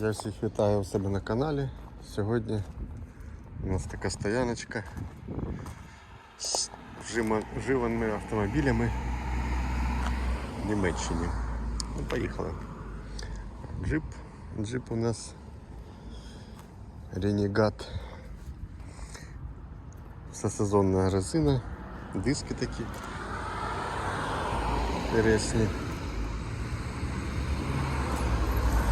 Я всіх вітаю у себе на каналі. Сьогодні у нас така стояночка з вживаними автомобілями в Німеччині. Ну, поїхали. Джип. Джип у нас Renegade. Всесезонна резина, диски такі інтересні.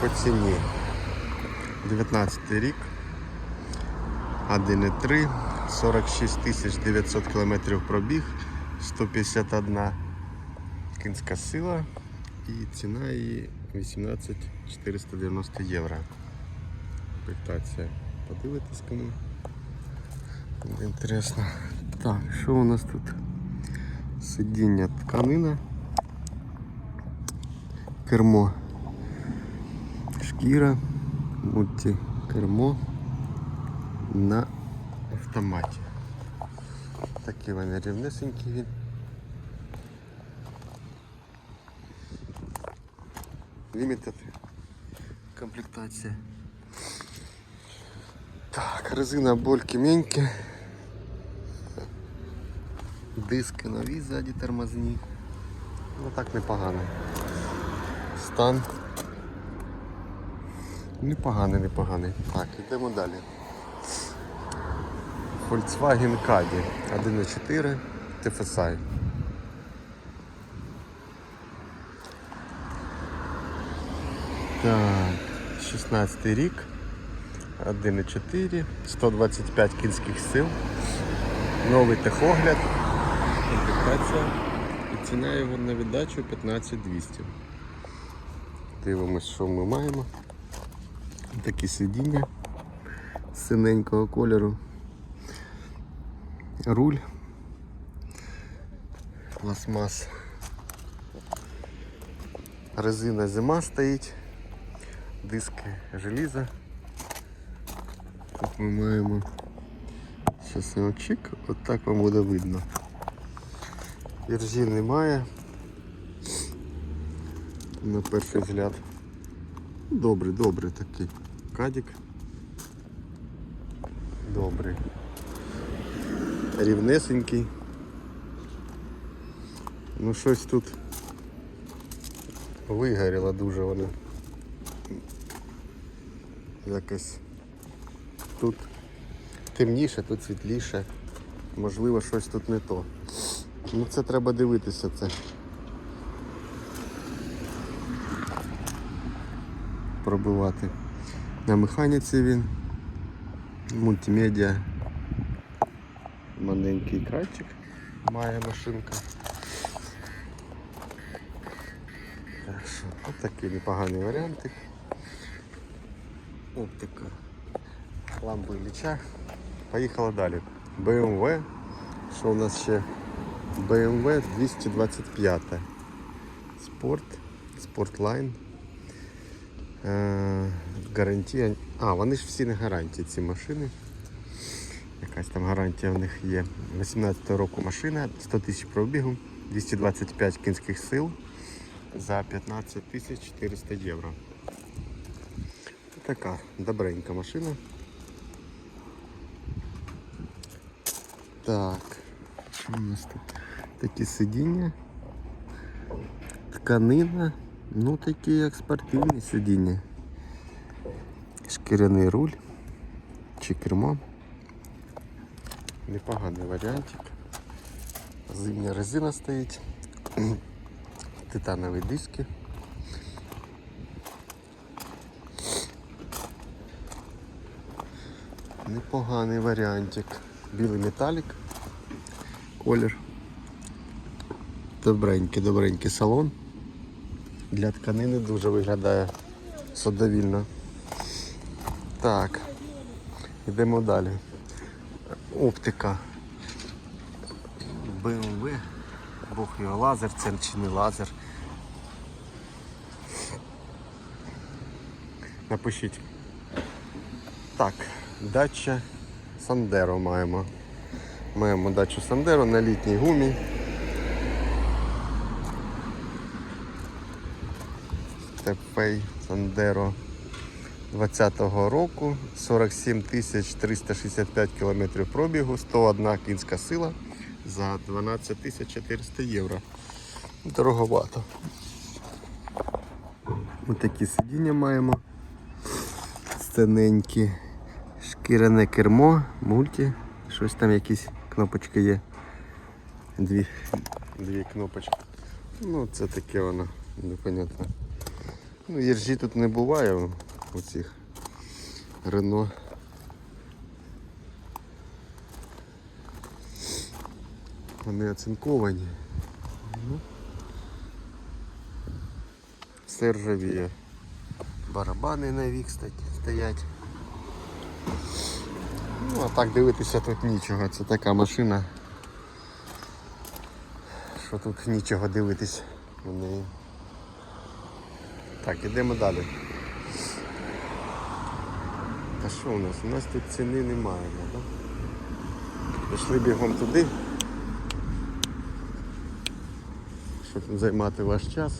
По ціні 19 рік, 1,3, 46 тисяч 900 кілометрів пробіг, 151 кінська сила і ціна її 18 490 євро. Комплектація. Подивитись кому. Інтересно. Так, що у нас тут? Сидіння тканина. Кермо шкіра, мультикермо на автоматі. Такі вони рівнесенькі він. Limited комплектація. Так, резина больки менькі. Диски нові ззаді тормозні. Ну так непогано. Стан Непоганий, непоганий. Так, йдемо далі. Volkswagen Caddy 1.4 TFSI. Так, 16 рік, 1.4, 125 кінських сил, новий техогляд, комплектація і ціна його на віддачу 15200. Дивимось, що ми маємо. Такі сидіння синенького кольору. Руль. Пластмас. Резина зима стоїть. Диски желіза. Тут ми маємо Щас я чик, от так вам буде видно. Іржі немає. На перший взгляд. Добрий, добрий такий. Кадік. Добрий. Рівнесенький. Ну щось тут вигоріло дуже воно. Якось тут темніше, тут світліше. Можливо, щось тут не то. Ну це треба дивитися це. пробивати. На механіці він. Мультимедіа. Маленький екранчик має машинка. Так що, от такий непоганий варіантик. Оптика. Лампи ліча. Поїхали далі. BMW. Що у нас ще? BMW 225. Спорт. Спортлайн. Е, гарантія. А, вони ж всі на гарантії ці машини. Якась там гарантія в них є. 18 року машина, 100 тисяч пробігу, 225 кінських сил за 15 тисяч 400 євро. Така добренька машина. Так, що у нас тут? Такі сидіння. Тканина. Ну такі як спортивні сидіння. Шкіряний руль чи кермо. Непоганий варіантик. Зимня резина стоїть. Титанові диски. Непоганий варіантик. Білий металік. Колір. Добренький, добренький салон. Для тканини дуже виглядає задовільно. Так, йдемо далі. Оптика. BMW. Бог його лазер, це чи не лазер. Напишіть. Так, дача Сандеро маємо. Маємо дачу Сандеро на літній гумі. Тепей Сандеро 2020 року, 47 тисяч 365 кілометрів пробігу, 101 кінська сила за 12 тисяч 400 євро. Дороговато. Ось такі сидіння маємо. Сцененькі. Шкіряне кермо, мульті. Щось там якісь кнопочки є. Дві, дві кнопочки. Ну, це таке воно, непонятно. Ну, іржі тут не буває у цих Рено. Вони оцинковані. Ну, все ржавіє. Барабани нові, кстати, стоять. Ну, а так дивитися тут нічого. Це така машина. Що тут нічого дивитись у неї. Так, ідемо далі. Та що у нас? У нас тут ціни немає, да? Пішли бігом туди. Щоб займати ваш час.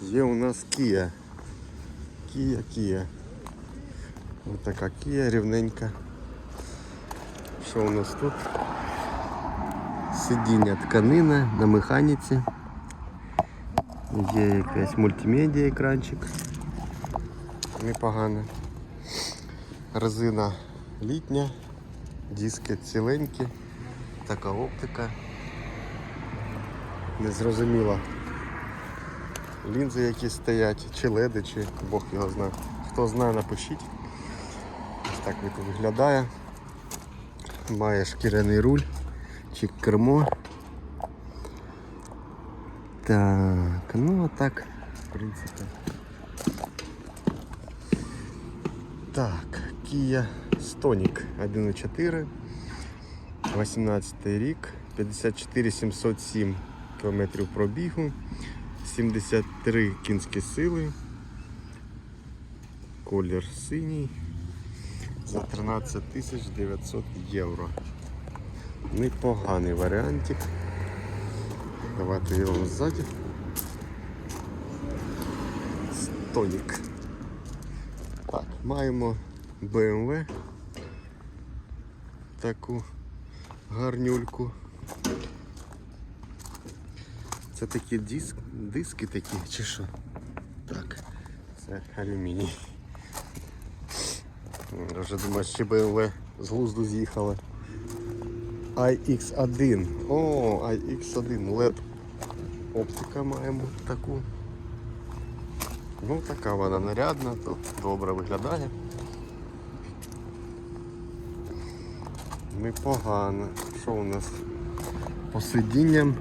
Є у нас Kia. Kia, Kia. Ось така Kia рівненька. Що у нас тут? Сидіння тканина на механіці. Є якась мультимедіа екранчик. Непогано. Резина літня, диски ціленькі, така оптика. Незрозуміло. Лінзи якісь стоять, чи леди, чи Бог його знає. Хто знає, напишіть. Ось так виглядає. Має шкіряний руль чи кермо. Так, ну а так, в принципі. Так, Kia Stonic 1.4, 18 рік, 54 707 км пробігу, 73 кінські сили, колір синій за 13 900 євро. Непоганий варіантик. Давайте його ззаді. Стонік. Так, маємо BMW. Таку гарнюльку. Це такі диск, диски такі, чи що? Так, це алюміній. Я Вже думаю, що BMW з глузду з'їхала. iX1. О, iX1 LED. Оптика маємо таку. Ну така вона нарядна, тут добре виглядає. Непогано. Що у нас по сидінням?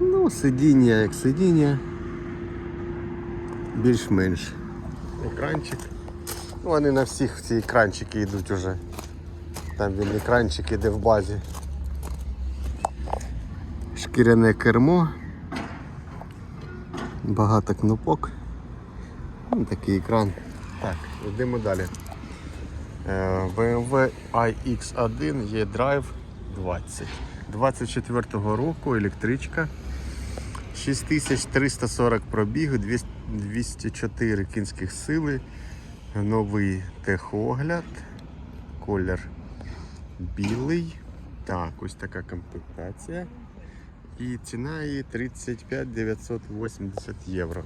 Ну, сидіння як сидіння. Більш-менш. Екранчик. Ну, вони на всіх ці екранчики йдуть уже. Там він екранчик іде в базі. Шкіряне кермо. Багато кнопок. Ну, такий екран. Так, йдемо далі. BMW iX1 є Drive 20. 24-го року електричка. 6340 пробігу, 200 204 кінських сили, новий техогляд, колір білий. Так, ось така комплектація. І ціна її 35 980 євро.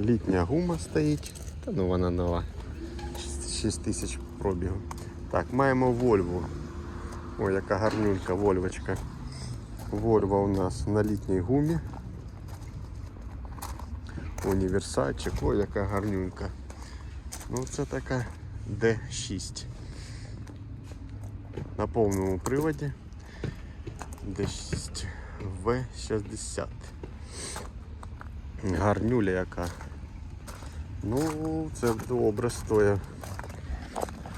Літня гума стоїть, та ну вона нова. 6 тисяч пробігу. Так, маємо Volvo. Ой, яка гарнюлька Вольвочка. Volvo у нас на літній гумі. Універсальчик, ой, яка гарнюнька. Ну це така D6. На повному приводі. D6 V60. Гарнюля яка. Ну, це добре стоїть.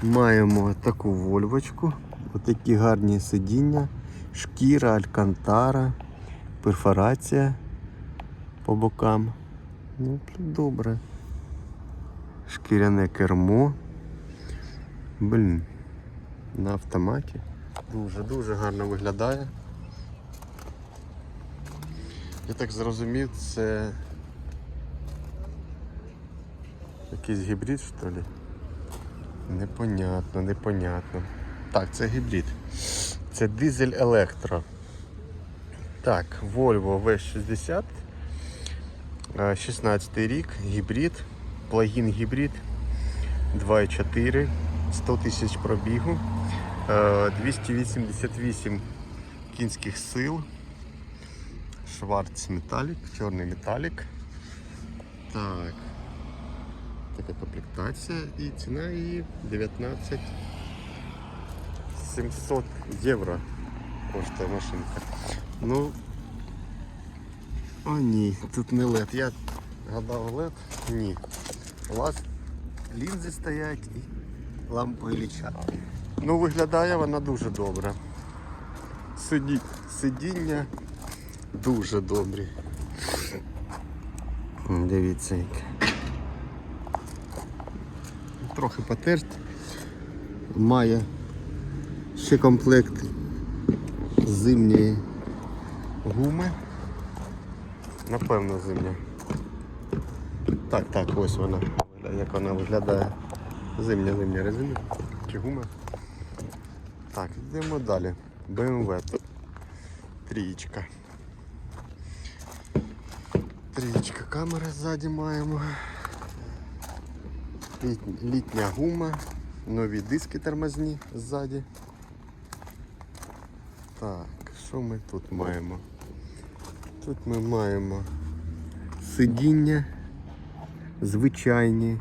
Маємо таку вольвочку, отакі гарні сидіння, шкіра, алькантара, перфорація по бокам. Ну, добре. Шкіряне кермо. Блін, на автоматі. Дуже-дуже гарно виглядає. Я так зрозумів, це Якийсь гібрид, що ли? Непонятно, непонятно. Так, це гібрид. Це дизель електро. Так, Volvo V60. е, 16 рік, гібрид, плагін гібрид 2.4, 100 тисяч пробігу, е, 288 кінських сил, Шварц металік, чорний металік. Так. Така комплектація і ціна її 19 700 євро коштує машинка. Ну, о ні, тут не LED. Я гадав LED. Ні. У вас лінзи стоять і лампи лічать. Ну, виглядає вона дуже добре. Сиді... Сидіння Дуже добрі. Дивіться яке. Трохи потерт. Має ще комплект зимньої гуми. Напевно, зимня. Так, так, ось вона. Як вона виглядає. Зимня зимня резина. Чи гума. Так, йдемо далі. BMW. Трієчка. Трієчка камера ззаді маємо. Літ- Літня гума. Нові диски тормозні ззаді. Так, що ми тут маємо? Тут ми маємо сидіння звичайні,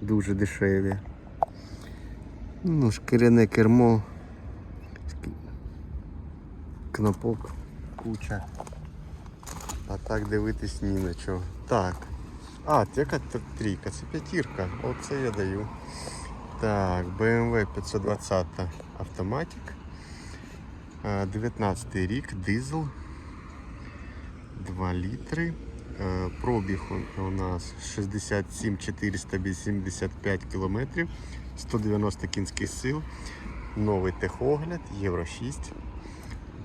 дуже дешеві. Ну, шкіряне кермо, кнопок, куча. А так дивитись ні на чого. Так. А, яка трійка, це п'ятірка. Оце я даю. Так, BMW 520 автоматик. Е, 19 рік, дизель. 2 літри. Е, Пробіг у- нас 67 485 кілометрів, 190 кінських сил. Новий техогляд, Євро 6.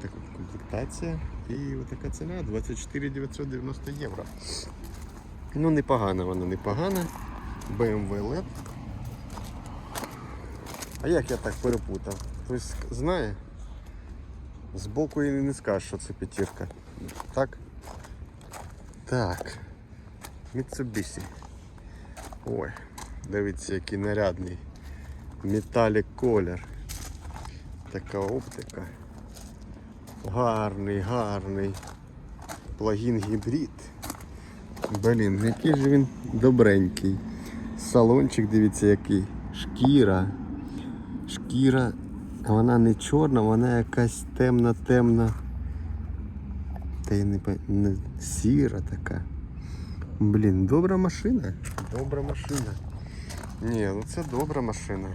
Така комплектація. І така ціна 24 990 євро. Ну, непогана вона, непогана. BMW LED. А як я так перепутав? Хтось знає? Збоку і не скажеш, що це п'ятірка. Так? Так. Mitsubishi. Ой, дивіться, який нарядний. Металік колір. Така оптика. Гарний, гарний. Плагін гібрид. Блін, який же він добренький. Салончик, дивіться, який. Шкіра. Шкіра, вона не чорна, вона якась темна-темна. Та й не, не сіра така. Блін, добра машина. Добра машина. Ні, ну це добра машина.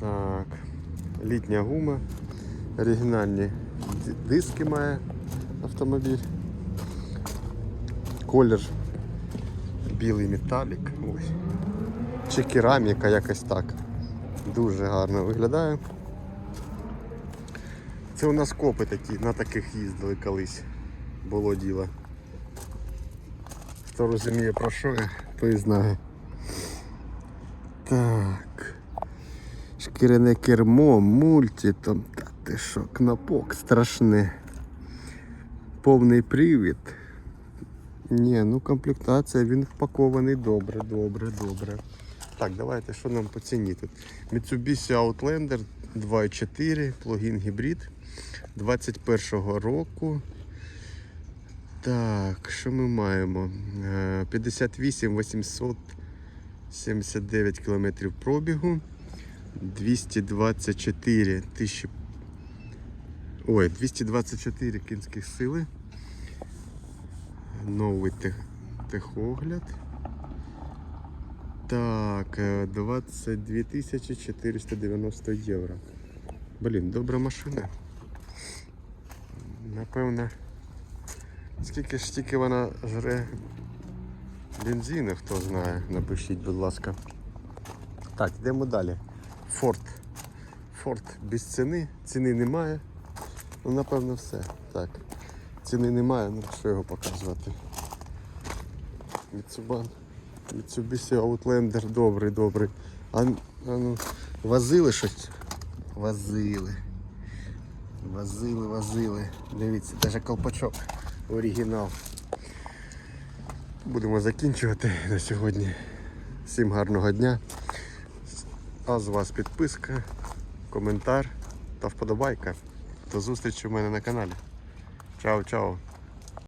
Так. Літня гума. Оригінальні диски має автомобіль. Колір білий металік. Ось. Чи кераміка якось так. Дуже гарно виглядає. Це у нас копи такі, на таких їздили колись. Було діло. Хто розуміє про що я, той знає. Так. Шкіряне кермо, мульті, там, та ти що, кнопок страшне. Повний привід. Ні, ну комплектація, він впакований добре, добре, добре. Так, давайте, що нам по ціні тут? Mitsubishi Outlander 2.4, плагін гібрид 21-го року. Так, що ми маємо? Е, 58 879 кілометрів пробігу. 224 тисячі. Ой, 224 кінських сили. Новий тех... техогляд. Так, е, 22 490 євро. Блін, добра машина. Напевно. Скільки ж тільки вона жре бензину, хто знає, напишіть, будь ласка. Так, йдемо далі. Форд. Форд без ціни, ціни немає. Ну, напевно, все. Так. Ціни немає, ну що його показувати. Міцубан. Mitsubishi Outlander добрий, добрий. А, а ну, возили щось? Возили. Возили, возили. Дивіться, навіть колпачок. Оригінал. Будемо закінчувати на сьогодні. Всім гарного дня. А з вас підписка, коментар та вподобайка. До зустрічі в мене на каналі. Чао, чао.